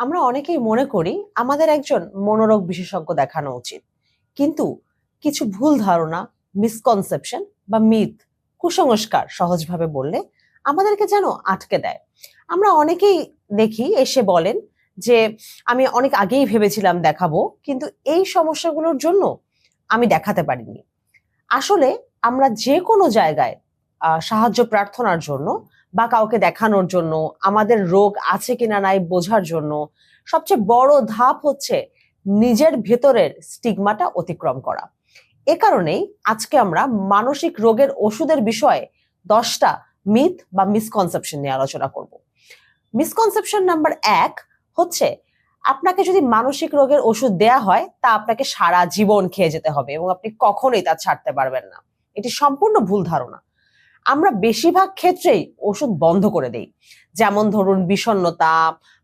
আমরা অনেকেই মনে করি আমাদের একজন মনোরোগ বিশেষজ্ঞ দেখানো উচিত। কিন্তু কিছু ভুল ধারণা মিসকনসেপশন বা মিথ কুসংস্কার সহজভাবে বললে আমাদেরকে যেন আটকে দেয়। আমরা অনেকেই দেখি এসে বলেন যে, আমি অনেক আগেই ভেবেছিলাম দেখাবো, কিন্তু এই সমস্যাগুলোর জন্য আমি দেখাতে পারিনি। আসলে আমরা যে কোনো জায়গায় সাহায্য প্রার্থনার জন্য বা কাউকে দেখানোর জন্য, আমাদের রোগ আছে কিনা নাই বোঝার জন্য, সবচেয়ে বড় ধাপ হচ্ছে নিজের ভেতরের স্টিগমাটা অতিক্রম করা। এ কারণেই আজকে আমরা মানসিক রোগের ওষুধের বিষয়ে দশটা মিথ বা মিসকনসেপশন নিয়ে আলোচনা করব। মিসকনসেপশন নাম্বার এক হচ্ছে, আপনাকে যদি মানসিক রোগের ওষুধ দেয়া হয়, তা আপনাকে সারা জীবন খেয়ে যেতে হবে এবং আপনি কখনোই তা ছাড়তে পারবেন না। এটি সম্পূর্ণ ভুল ধারণা। আমরা বেশিরভাগ ক্ষেত্রেই ওষুধ বন্ধ করে দেই। যেমন ধরুন বিষণ্ণতা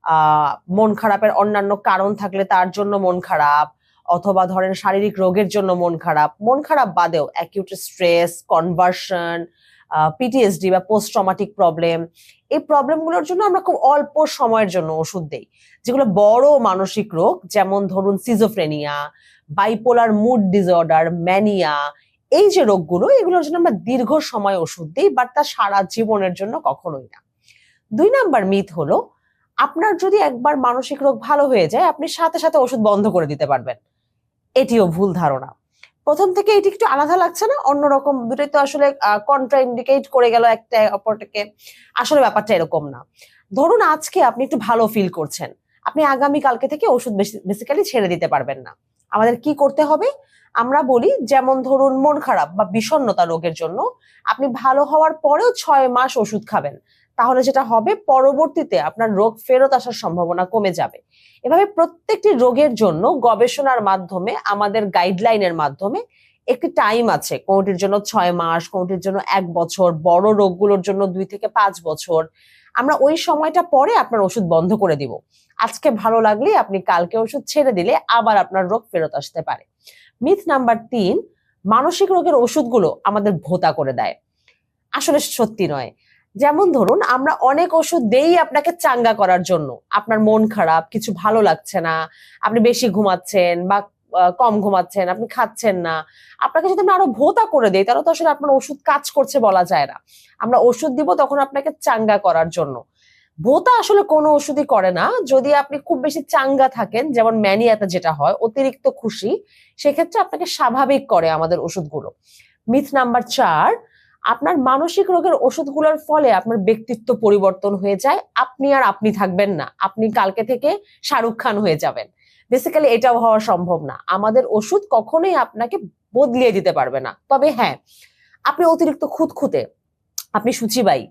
আহ, মন খারাপের অন্যান্য কারণ থাকলে তার জন্য মন খারাপ অথবা ধরেন শারীরিক রোগের জন্য মন খারাপ। মন খারাপ বাদেও অ্যাকিউট স্ট্রেস কনভার্সন পিটিএসডি বা পোস্ট ট্রমাটিক প্রবলেম এই প্রবলেমগুলোর জন্য আমরা খুব অল্প সময়ের জন্য ওষুধ দেই। যেগুলো বড় মানসিক রোগ যেমন ধরুন schizophrenia bipolar mood disorder mania এই যে রোগগুলো, এগুলোর জন্য আমরা দীর্ঘ সময় ওষুধ দিই বাট তা সারা জীবনের জন্য কখনোই না। দুই নাম্বার মিথ হলো, আপনার যদি একবার মানসিক রোগ ভালো হয়ে যায়, আপনি সাথে সাথে ওষুধ বন্ধ করে দিতে পারবেন। এটিও ভুল ধারণা। প্রথম থেকে এটি একটু আলাদা লাগছে না? অন্যরকম দুটোই তো আসলে কন্ট্রা ইন্ডিকেট করে গেল একটা অপরটাকে। আসলে ব্যাপারটা এরকম না। ধরুন আজকে আপনি একটু ভালো ফিল করছেন। আপনি আগামী কালকে থেকে ওষুধ বেসিক্যালি ছেড়ে দিতে পারবেন না। আমাদের কি করতে হবে? আমরা বলি, যেমন ধরুন মন খারাপ বা বিষণ্ণতা রোগের জন্য আপনি ভালো হওয়ার পরেও ছয় মাস ওষুধ খাবেন। তাহলে যেটা হবে, পরবর্তীতে আপনার রোগ ফেরত আসার সম্ভাবনা কমে যাবে। এভাবে প্রত্যেকটি রোগের জন্য গবেষণার মাধ্যমে, আমাদের গাইডলাইনের মাধ্যমে একটি টাইম আছে। কোনটির জন্য ছয় মাস, কোনটির জন্য এক বছর, বড় রোগগুলোর জন্য দুই থেকে পাঁচ বছর। আমরা ওই সময়টা পরে আপনার ওষুধ বন্ধ করে দিব। আজকে ভালো লাগলে আপনি কালকে ওষুধ ছেড়ে দিলে আবার আপনার রোগ ফেরত আসতে পারে। মিথ নাম্বার তিন, মানসিক রোগের ওষুধগুলো আমাদের ভোতা করে দেয়। আসলে সত্যি নয়। যেমন ধরুন, আমরা অনেক ওষুধ দেই আপনাকে চাঙ্গা করার জন্য। আপনার মন খারাপ, কিছু ভালো লাগছে না, আপনি বেশি ঘুমাচ্ছেন বা কম ঘুমাচ্ছেন, আপনি খাচ্ছেন না। আপনাকে যদি আমরা আরও ভোতা করে দেই, তাহলে তো আসলে আপনার ওষুধ কাজ করছে বলা যায় না। আমরা ওষুধ দিব তখন আপনাকে চাঙ্গা করার জন্য। ভোতা আসলে কোনো ওষুধই করে না। যদি আপনি খুব বেশি চাঙ্গা থাকেন, যেমন ম্যানিয়াতে যেটা হয়, অতিরিক্ত খুশি, সেক্ষেত্রে আপনাকে স্বাভাবিক করে আমাদের ওষুধগুলো। মিথ নাম্বার চার, আপনার মানসিক রোগের ওষুধগুলোর ফলে আপনার ব্যক্তিত্ব পরিবর্তন হয়ে যায়। আপনি আর আপনি থাকবেন না। আপনি কালকে থেকে শাহরুখ খান হয়ে যাবেন। বেসিক্যালি এটাও হওয়া সম্ভব না। আমাদের ওষুধ কখনোই আপনাকে বদলিয়ে দিতে পারবে না। তবে হ্যাঁ আপনি অতিরিক্ত খুঁতখুঁতে, আপনি সুচিবাই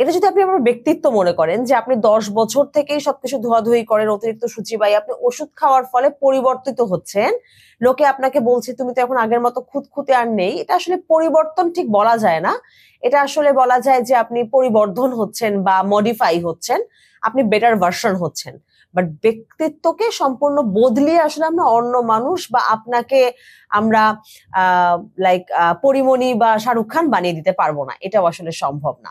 এটা যদি আপনি আমার ব্যক্তিত্ব মনে করেন যে আপনি দশ বছর থেকেই সবকিছু ধোয়াধুয়ি করেন, অতিরিক্ত সুচিবাই আপনি ওষুধ খাওয়ার ফলে পরিবর্তিত হচ্ছেন। লোকে আপনাকে বলছে, তুমি তো এখন আগের মতো খুঁতখুঁতে আর নেই। এটা আসলে পরিবর্তন ঠিক বলা যায় না। এটা আসলে বলা যায় যে আপনি পরিবর্ধন হচ্ছেন বা মডিফাই হচ্ছেন, আপনি বেটার ভার্সন হচ্ছেন। বাট ব্যক্তিত্বকে সম্পূর্ণ বদলিয়ে আসলে আমরা অন্য মানুষ বা আপনাকে আমরা লাইক পরিমণি বা শাহরুখ খান বানিয়ে দিতে পারব না। এটাও আসলে সম্ভব না।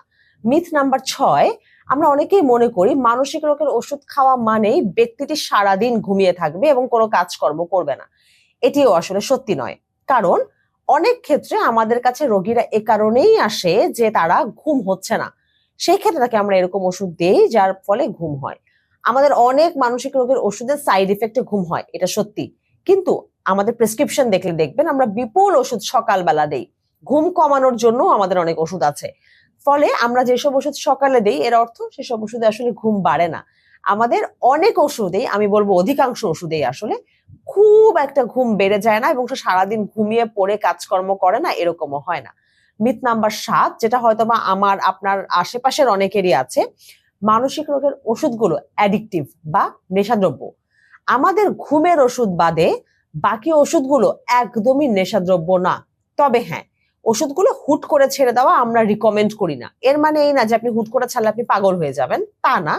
মিথ নাম্বার ছয়, আমরা অনেকেই মনে করি মানসিক রোগের ওষুধ খাওয়া মানেই ব্যক্তিটি সারাদিন ঘুমিয়ে থাকবে এবং কোনো কাজকর্ম করবে না। এটিও আসলে সত্যি নয়। কারণ অনেক ক্ষেত্রে আমাদের কাছে রোগীরা এ কারণেই আসে যে তারা ঘুম হচ্ছে না। সেই ক্ষেত্রে তাকে আমরা এরকম ওষুধ দিই যার ফলে ঘুম হয়। আমাদের অনেক মানসিক রোগের ওষুধের সাইড ইফেক্টে ঘুম হয়, এটা সত্যি। কিন্তু আমাদের প্রেসক্রিপশন দেখলে দেখবেন আমরা বিপুল ওষুধ সকালবেলা দেই। ঘুম কমানোর জন্য আমাদের অনেক ওষুধ আছে। ফলে আমরা যেসব ওষুধ সকালে দেই, এর অর্থ সেসব ওষুধে আসলে ঘুম বাড়ে না। আমাদের অনেক ওষুধেই, আমি বলব অধিকাংশ ওষুধেই আসলে খুব একটা ঘুম বেড়ে যায় না এবং সে সারাদিন ঘুমিয়ে পড়ে, কাজকর্ম করে না, এরকমও হয় না। মিথ নাম্বার সাত, যেটা হয়তো বা আমার, আপনার আশেপাশের অনেকেরই আছে, মানসিক রোগের ওষুধগুলো অ্যাডিকটিভ বা নেশাদ্রব্য। আমাদের ঘুমের ওষুধ বাদে বাকি ওষুধগুলো একদমই নেশাদ্রব্য না। তবে হ্যাঁ ওষুধগুলো হুট করে ছেড়ে দেওয়া আমরা রিকমেন্ড করি না। এর মানে এই না যে আপনি হুট করে ছাড়লে আপনি পাগল হয়ে যাবেন, তা না।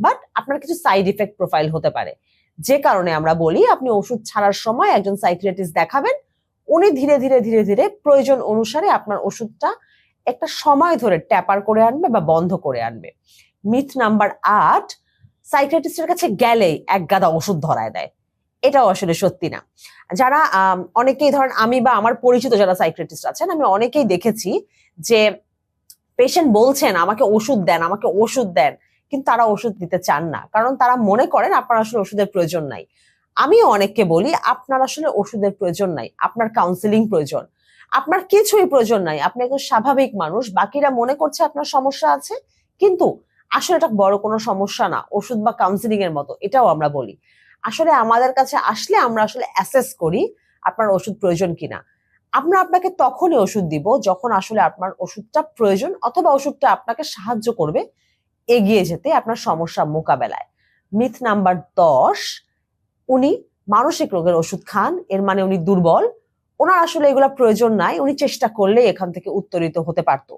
বাট আপনার কিছু সাইড ইফেক্ট প্রোফাইল হতে পারে। যে কারণে আমরা বলি, আপনি ওষুধ ছাড়ার সময় একজন সাইকিয়াট্রিস্ট দেখাবেন, উনি ধীরে ধীরে ধীরে ধীরে প্রয়োজন অনুসারে আপনার ওষুধটা একটা সময় ধরে ট্যাপার করে আনবে বা বন্ধ করে আনবে। মিথ নাম্বার আট সাইকিয়াট্রিস্টের কাছে গেলেই এক গাদা ওষুধ ধরায় দেয়। এটাও আসলে সত্যি না। যারা অনেকেই ধরেন আমি বা আমার পরিচিত যারা সাইকিয়াট্রিস্ট আছেন, আমি অনেকেই দেখেছি যে পেশেন্ট বলছেন, আমাকে ওষুধ দেন, আমাকে ওষুধ দেন। কিন্তু তারা ওষুধ দিতে চান না। কারণ তারা মনে করেন, আপনার আসলে ওষুধের প্রয়োজন নাই। আমিও অনেককে বলি, আপনার আসলে ওষুধের প্রয়োজন নাই, আপনার কাউন্সিলিং প্রয়োজন। আপনার কিছুই প্রয়োজন নাই, আপনি একজন স্বাভাবিক মানুষ, বাকিরা মনে করছে আপনার সমস্যা আছে, কিন্তু আসলে এটা বড় কোনো সমস্যা না, ওষুধ বা কাউন্সিলিং এর মতো। এটাও আমরা বলি। আসলে আমাদের কাছে আসলে আমরা আসলে অ্যাসেস করি আপনার ওষুধ প্রয়োজন কিনা। আমরা আপনাকে তখনই ওষুধ দিব যখন আসলে আপনার ওষুধটা প্রয়োজন অথবা ওষুধটা আপনাকে সাহায্য করবে এগিয়ে যেতে আপনার সমস্যা মোকাবেলায়। মিথ নাম্বার দশ, উনি মানসিক রোগের ওষুধ খান, এর মানে উনি দুর্বল, ওনার আসলে এগুলা প্রয়োজন নাই, উনি চেষ্টা করলে এখান থেকে উত্তরিত হতে পারতো।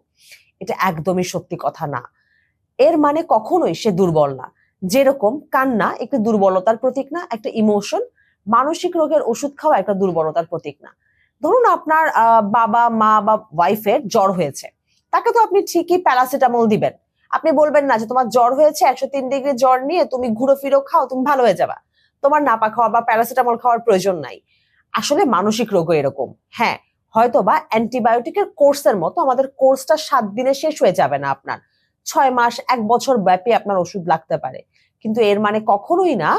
এটা একদমই সত্যি কথা না। এর মানে কখনোই সে দুর্বল না। যেরকম কান্না একটি দুর্বলতার প্রতীক না, একটা ইমোশন মানসিক রোগের ওষুধ খাওয়া একটা দুর্বলতার প্রতীক না। ধরুন আপনার বাবা, মা বা ওয়াইফের জ্বর হয়েছে। তাকে তো আপনি ঠিকই প্যারাসিটামল দিবেন। আপনি বলবেন না যে, তোমার জ্বর হয়েছে, একশো তিন ডিগ্রি জ্বর নিয়ে তুমি ঘুরো ফিরো খাও, তুমি ভালো হয়ে যাবা। তোমার নাপা খাওয়া বা প্যারাসিটামল খাওয়ার প্রয়োজন নাই। আসলে মানসিক রোগও এরকম। হ্যাঁ হয়তো বা অ্যান্টিবায়োটিকের কোর্সের মতো আমাদের কোর্সটা সাত দিনে শেষ হয়ে যাবে না আপনার। ছয় মাস, এক বছর ব্যাপী আপনার ওষুধ লাগতে পারে। কিন্তু এর মানে কখনোই না,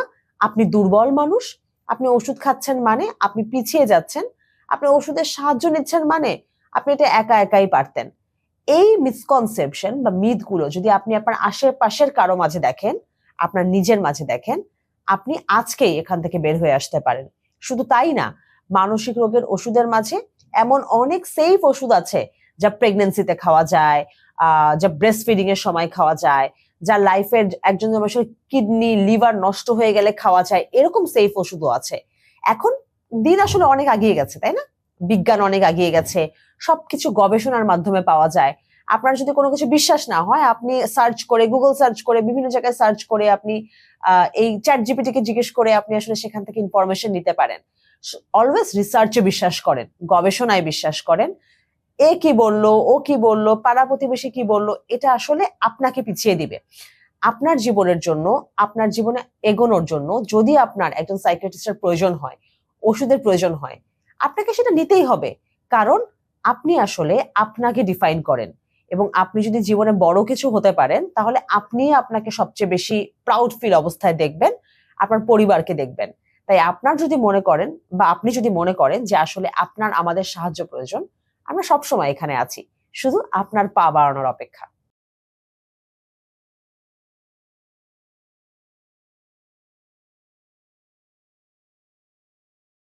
আপনি দুর্বল মানুষ, আপনি ওষুধ খাচ্ছেন মানে আপনি পিছিয়ে যাচ্ছেন, আপনি ওষুধের সাহায্য নিচ্ছেন মানে আপনি এটা একা একাই পারতেন। এই মিসকনসেপশন বা মিথগুলো যদি আপনি আপনার আশেপাশের কারও মাঝে দেখেন, আপনার নিজের মাঝে দেখেন, আপনি আজকেই এখান থেকে বের হয়ে আসতে পারেন। শুধু তাই না, মানসিক রোগের ওষুধের মাঝে এমন অনেক সেফ ওষুধ আছে যা প্রেগনেন্সিতে খাওয়া যায় যা ব্রেস্ট ফিডিং এর সময় খাওয়া যায়, যা লাইফের একজন মানুষের কিডনি লিভার নষ্ট হয়ে গেলে খাওয়া যায়, এরকম সেফ ওষুধও আছে। এখন দিন আসলে অনেক আগিয়ে গেছে, তাই না? বিজ্ঞান অনেক আগিয়ে গেছে, সবকিছু গবেষণার মাধ্যমে পাওয়া যায়। আপনার যদি কোনো কিছু বিশ্বাস না হয়, আপনি সার্চ করে গুগল সার্চ করে, বিভিন্ন জায়গায় সার্চ করে আপনি এই চ্যাট জিপিটি কে জিজ্ঞেস করে আপনি আসলে সেখান থেকে ইনফরমেশন নিতে পারেন। অলওয়েজ রিসার্চে বিশ্বাস করেন, গবেষণায় বিশ্বাস করেন। এ কি বলল, ও কি বলল, পাড়া প্রতিবেশী কি বলল, এটা আসলে আপনাকে পিছিয়ে দিবে। আপনার জীবনের জন্য, আপনার জীবনে এগোনোর জন্য যদি আপনার একজন সাইকিয়াট্রিস্টের প্রয়োজন হয়, ওষুধের প্রয়োজন হয়, আপনাকে সেটা নিতেই হবে। কারণ আপনি আসলে আপনাকে ডিফাইন করেন এবং আপনি যদি জীবনে বড় কিছু হতে পারেন, তাহলে আপনি আপনাকে সবচেয়ে বেশি প্রাউড ফিল অবস্থায় দেখবেন, আপনার পরিবারকে দেখবেন। তাই আপনার যদি মনে করেন বা আপনি যদি মনে করেন যে আসলে আপনার আমাদের সাহায্য প্রয়োজন আমরা সবসময় এখানে আছি। শুধু আপনার পা বাড়ানোর অপেক্ষা।